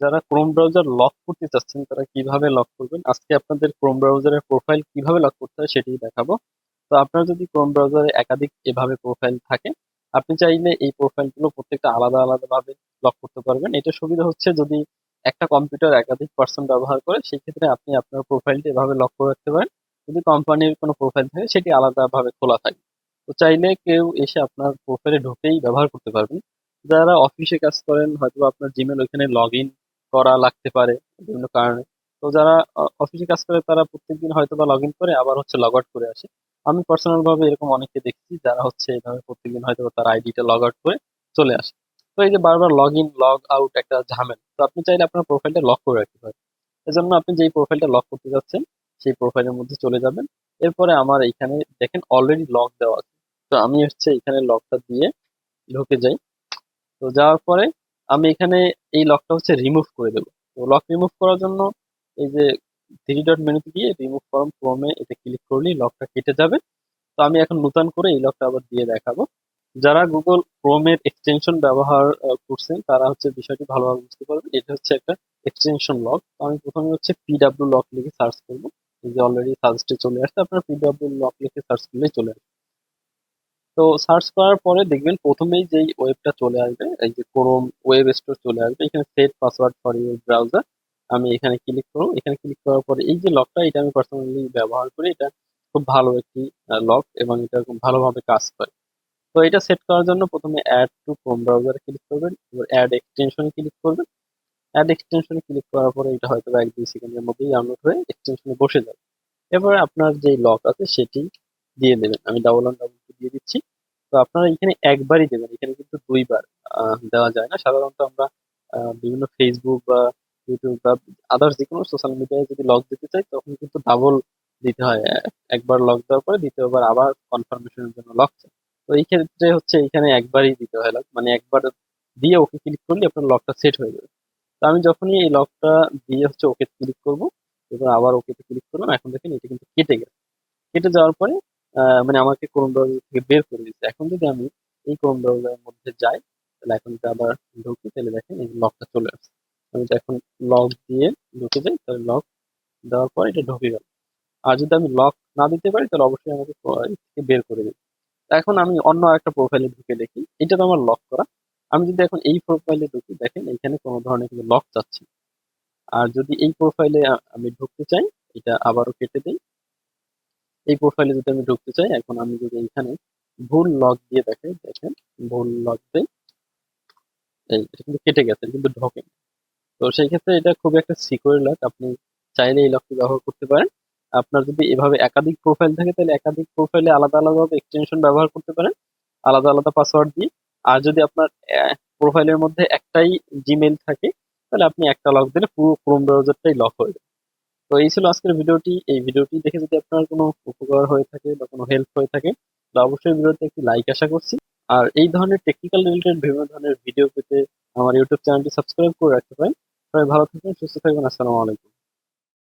যারা Chrome browser lock করতে চাচ্ছেন, তারা কীভাবে লক করবেন? আজকে আপনাদের ক্রোম ব্রাউজারের প্রোফাইল কীভাবে লক করতে হয় সেটাই দেখাবো। তো আপনার যদি ক্রোম ব্রাউজারে একাধিক এভাবে প্রোফাইল থাকে, আপনি চাইলে এই প্রোফাইলগুলো প্রত্যেকটা আলাদা আলাদা ভাবে লক করতে পারবেন। এটা সুবিধা হচ্ছে যদি একটা কম্পিউটার একাধিক পার্সন ব্যবহার করে সেই ক্ষেত্রে আপনি আপনার প্রোফাইলটি এভাবে লক করে রাখতে পারেন। যদি কোম্পানির কোনো প্রোফাইল থাকে, সেটি আলাদাভাবে খোলা থাকে। তো চাইলে কেউ এসে আপনার প্রোফাইলে ঢুকেই ব্যবহার করতে পারবেন। যারা অফিসে কাজ করেন হয়তো আপনার জিমেল ওইখানে লগ ইন করা লাগতে পারে বিভিন্ন কারণে। তো যারা অফিসে কাজ করে তারা প্রত্যেকদিন হয়তো বা লগ ইন করে আবার হচ্ছে লগ আউট করে আসে। আমি পার্সোনাল ভাবে এরকম অনেককে দেখছি যারা হচ্ছে এইভাবে প্রত্যেকদিন হয়তো তার আইডিটা লগ আউট করে চলে আসে। তো এই যে বারবার লগ ইন লগ আউট একটা ঝামেলা, তো আপনি চাইলে আপনার প্রোফাইলটা লক করে রাখতে পারেন। এজন্য আপনি যেই প্রোফাইলটা লক করতে যাচ্ছেন, সেই প্রোফাইলের মধ্যে চলে যাবেন। এরপরে আমার এখানে দেখেন অলরেডি লক দেওয়া আছে। তো আমি হচ্ছে এখানে লকটা দিয়ে ঢুকে যাই। তো যাওয়ার পরে আমি এখানে এই লকটা হচ্ছে রিমুভ করে দেবো। তো লক রিমুভ করার জন্য এই যে থ্রি ডট মেনুতে গিয়ে রিমুভ ফর্ম ক্রমে এটা ক্লিক করলেই লকটা কেটে যাবে। তো আমি এখন নতুন করে এই লকটা আবার দিয়ে দেখাবো। যারা গুগল ক্রোমের এক্সটেনশন ব্যবহার করছেন, তারা হচ্ছে বিষয়টি ভালোভাবে বুঝতে পারবেন এটা হচ্ছে একটা এক্সটেনশন লক আমি প্রথমে হচ্ছে পিডাব্লিউ লক লিখে সার্চ করব। এই যে অলরেডি সার্চটি চলে আসছে। আপনার পিডাব্লিউ লক লিখে সার্চ করলেই চলে আসবে। তো সার্চ করার পরে দেখবেন প্রথমেই যেই ওয়েবটা চলে আসবে, এই যে ক্রোম ওয়েব স্টোর চলে আসবে, এখানে set password for your browser আমি এখানে ক্লিক করব। এখানে ক্লিক করার পরে এই যে লকটা এটা আমি পার্সোনালি ব্যবহার করি, এটা খুব ভালো একটি লক এবং এটা খুব ভালোভাবে কাজ করে। তো এটা সেট করার জন্য প্রথমে অ্যাড টু ক্রোম ব্রাউজারে ক্লিক করবেন, এবার অ্যাড এক্সটেনশনে ক্লিক করবেন। অ্যাড এক্সটেনশনে ক্লিক করার পরে এটা হয়তো এক দুই সেকেন্ডের মধ্যেই ডাউনলোড হয়ে এক্সটেনশনে বসে যাবে। এবার আপনার যে লক আছে, সেটি দিয়ে দেবেন। আমি ডাবল অন ডাবল তো আপনারা এখানে একবারই দেবেন। এখানে কিন্তু দুইবার দেওয়া যায় না। সাধারণত আমরা বিভিন্ন ফেসবুক বা ইউটিউব বা আদার্স যে কোনো সোশ্যাল মিডিয়ায় যদি লক দিতে চাই, তখন কিন্তু ডাবল দিতে হয়। একবার লক দেওয়ার পরে দ্বিতীয়বার আবার কনফার্মেশনের জন্য লক চাই। তো এই ক্ষেত্রে হচ্ছে এখানে একবারই দিতে হয় লক মানে একবার দিয়ে ওকে ক্লিক করলে আপনার লকটা সেট হয়ে যাবে। তো আমি যখনই এই লকটা দিয়ে হচ্ছে ওকে ক্লিক করব, এবার আবার ওকেতে ক্লিক করলাম। এখন দেখেন এটা কিন্তু কেটে গেছে। কেটে যাওয়ার পরে মানে আমাকে ক্রোম ব্রাউজার থেকে বের করে দিচ্ছে এখন যদি আমি এই ক্রোম ব্রাউজারের মধ্যে যাই, তাহলে এখন যদি আবার ঢুকি, তাহলে দেখেন এই লকটা চলে আসছে। আমি এখন লক দিয়ে ঢুকে যাই, তাহলে লক দেওয়ার পর এটা ঢুকে গেল। আর যদি আমি লক না দিতে পারি, তাহলে অবশ্যই আমাকে বের করে দিবে। এখন আমি অন্য একটা প্রোফাইলে ঢুকে দেখি এটা তো আমার লক করা। আমি যদি এখন এই প্রোফাইলে ঢুকি, দেখেন এখানে কোনো ধরনের কিন্তু লক চাচ্ছি আর যদি এই প্রোফাইলে আমি ঢুকতে চাই, এটা আবারও কেটে দিই। এই প্রোফাইলে যদি আমি ঢুকতে চাই, এখন আমি যদি এখানে ভুল লক দিয়ে দেখে দেখেন, ভুল লক এটা কিন্তু কেটে গেছে, কিন্তু ঢোকে তো সেই ক্ষেত্রে এটা খুব একটা সিকিউর লক আপনি চাইলে এই লকটি ব্যবহার করতে পারেন। আপনার যদি এভাবে একাধিক প্রোফাইল থাকে, তাহলে একাধিক প্রোফাইলে আলাদা আলাদাভাবে এক্সটেনশন ব্যবহার করতে পারেন, আলাদা আলাদা পাসওয়ার্ড দিয়ে। আর যদি আপনার প্রোফাইলের মধ্যে একটাই জিমেল থাকে, তাহলে আপনি একটা লক দিলে পুরো ক্রোম ব্রাউজারটাই লক হয়ে যাবে। তো এই ছিল আজকের ভিডিওটি। এই ভিডিওটি দেখে যদি আপনার কোনো উপকার হয়ে থাকে বা কোনো হেল্প হয়ে থাকে তো অবশ্যই ভিডিওতে একটি লাইক আশা করছি। আর এই ধরনের টেকনিক্যাল রিলেটেড বিভিন্ন ধরনের ভিডিও পেতে আমার ইউটিউব চ্যানেলটি সাবস্ক্রাইব করে রাখতে পারেন। সবাই ভালো থাকবেন, সুস্থ থাকবেন, আসসালামু আলাইকুম।